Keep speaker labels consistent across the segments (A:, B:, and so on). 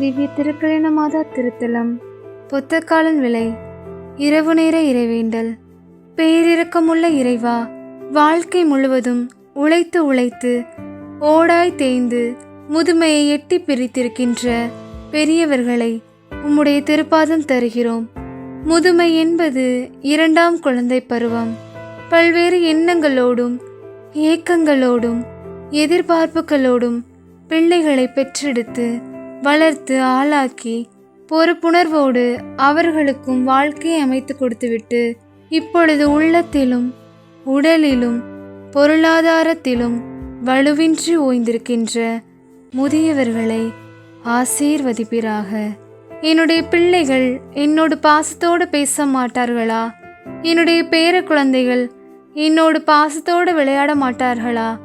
A: திவ்ய திருக்கலின மாதா திருத்தலம். புத்தக்காலன் விலை இரவு நேர இறைவேண்டல். பேரிரக்கமுள்ள இறைவா வாழ்க்கை முழுவதும் உழைத்து உழைத்து ஓடாய் தேய்ந்து முதுமையை எட்டி பிரித்திருக்கின்ற பெரியவர்களை உம்முடைய திருப்பாதம் தருகிறோம். முதுமை என்பது இரண்டாம் குழந்தை பருவம். பல்வேறு எண்ணங்களோடும் ஏக்கங்களோடும் எதிர்பார்ப்புகளோடும் பிள்ளைகளை பெற்றெடுத்து வளர்த்து ஆளாக்கி பொறுப்புணர்வோடு அவர்களுக்கும் வாழ்க்கையை அமைத்து கொடுத்துவிட்டு இப்பொழுது உள்ளத்திலும் உடலிலும் பொருளாதாரத்திலும் வலுவின்றி ஓய்ந்திருக்கின்ற முதியவர்களை ஆசீர்வதிப்பீராக. என்னுடைய பிள்ளைகள் என்னோடு பாசத்தோடு பேச மாட்டார்களா? என்னுடைய பேர குழந்தைகள் என்னோடு பாசத்தோடு விளையாட மாட்டார்களா?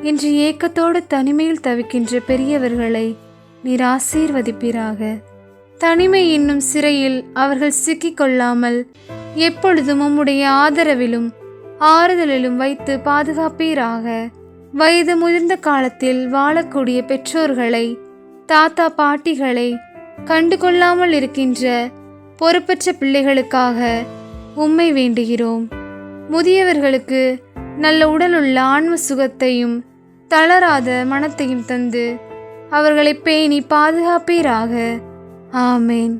A: என்று ஏக்கத்தோடு தனிமையில் தவிக்கின்ற பெரியவர்களை நீர் ஆசீர்வதிப்பீராக. தனிமை என்னும் சிறையில் அவர்கள் சிக்கிக்கொள்ளாமல் எப்பொழுதும் உம்முடைய ஆதரவிலும் ஆறுதலிலும் வைத்து பாதுகாப்பீராக. வயது முதிர்ந்த காலத்தில் வாழக்கூடிய பெற்றோர்களை தாத்தா பாட்டிகளை கண்டு கொள்ளாமல் இருக்கின்ற பொறுப்பற்ற பிள்ளைகளுக்காக உம்மை வேண்டுகிறோம். முதியவர்களுக்கு நல்ல உடலுள்ள ஆன்ம சுகத்தையும் தளராத மனத்தையும் தந்து அவர்களை பேணி பாதுகாப்பீராக. ஆமேன்.